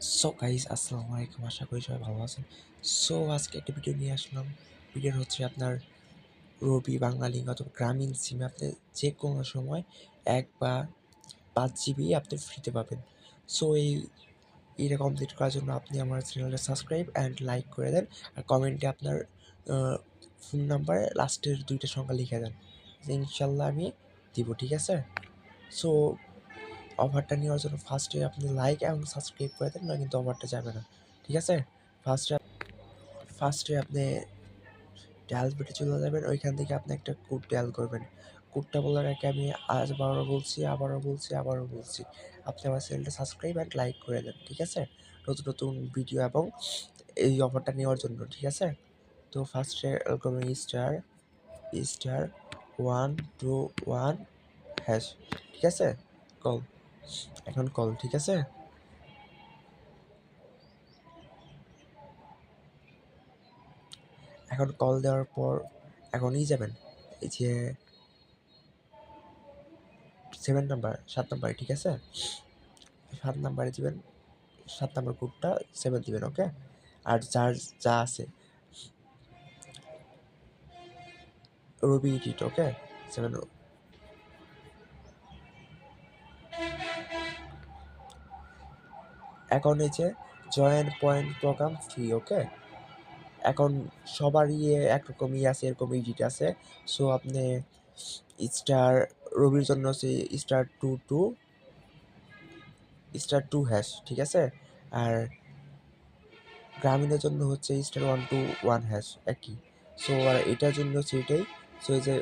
So guys আসসালামু আলাইকুম। আশা করি সবাই ভালো আছেন। সো আজকে একটা ভিডিও নিয়ে আসলাম। ভিডিও হচ্ছে আপনার রবি, বাঙালি অথবা গ্রামীণ সিমে। আপনি যে কোনো সময় এক বা পাঁচ জিবি আপনি ফ্রিতে পাবেন। সো এই এটা কমপ্লিট করার জন্য আপনি আমার চ্যানেলটা সাবস্ক্রাইব অ্যান্ড লাইক করে দেন। আর কমেন্টে আপনার ফোন নাম্বার লাস্টের দুইটা সংখ্যা লিখে দেন। ইনশাল্লাহ আমি দিব, ঠিক আছে? সো অফারটা নেওয়ার জন্য ফার্স্টে আপনি লাইক এবং সাবস্ক্রাইব করে দেন না কিন্তু অফারটা যাবে না। ঠিক আছে? ফার্স্টে ফার্স্টে আপনি ডায়াল বেটে চলে যাবেন, ওইখান থেকে আপনি একটা কোড ডায়াল করবেন। কোডটা বলার আগে আমি আজ বারো বলছি, আবারও বলছি আবারও বলছি। আপনি আমার চ্যানেলটা সাবস্ক্রাইব অ্যান্ড লাইক করে দেন, ঠিক আছে? নতুন নতুন ভিডিও এবং এই অফারটা নেওয়ার জন্য, ঠিক আছে? তো ফার্স্টে করবেন star star one two one hash ঠিক আছে? কল এখন কল, ঠিক আছে? এখন কল দেওয়ার পর এখনই যাবেন। এই যে সেভেন নাম্বার সাত নাম্বারে ঠিক আছে? সাত নাম্বারে দিবেন, সাত নাম্বার গ্রুপটা সেভেন দিবেন ওকে আর যার যা আছে, রবি ইডিট ওকে সেভেন এখন যে joint point program free okay এখন সবারই একরকমই আছে এরকম ইডিট আছে। সো আপনি স্টার রবির জন্য হচ্ছে star two two star two hash ঠিক আছে? আর গ্রামীণের জন্য হচ্ছে star one two one hash একই। সো আর এটার জন্য হচ্ছে এটাই। সো এই যে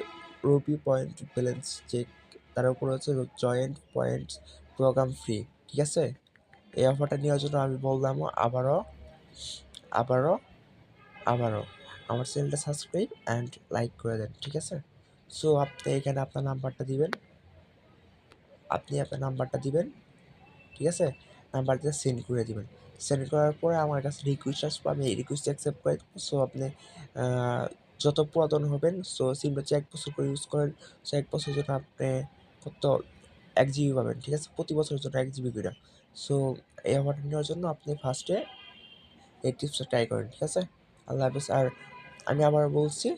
রবি পয়েন্ট ব্যালেন্স চেক তার উপর হচ্ছে জয়েন্ট পয়েন্ট প্রোগ্রাম ফ্রি ঠিক আছে? এই অফারটা নেওয়ার জন্য আমি বললাম আবারও আবারও আবারও আমার চ্যানেলটা সাবস্ক্রাইব অ্যান্ড লাইক করে দেন, ঠিক আছে? সো আপনি এখানে আপনার নাম্বারটা দিবেন। আপনি আপনার নাম্বারটা দিবেন, ঠিক আছে? নাম্বার দিয়ে সেন্ড করে দিবেন। সেন্ড করার পরে আমার কাছে রিকোয়েস্ট আসবে, আমি এই রিকোয়েস্ট অ্যাকসেপ্ট করে দেবো। সো আপনি যত পুরাতন হবেন সো সিমটা এক বছর করে ইউজ করেন। সো এক বছরের জন্য আপনি কত এক জিবি পাবেন, ঠিক আছে? প্রতি বছরের জন্য এক জিবি করে। সো এই অফারটা নেওয়ার জন্য আপনি ফার্স্টে এই টিপসটা ট্রাই করেন, ঠিক আছে? আল্লাহ হাফিজ। আর আমি আবার বলছি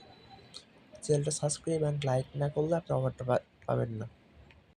চ্যানেলটা সাবস্ক্রাইব অ্যান্ড লাইক না করলে আপনি অফারটা পাবেন না।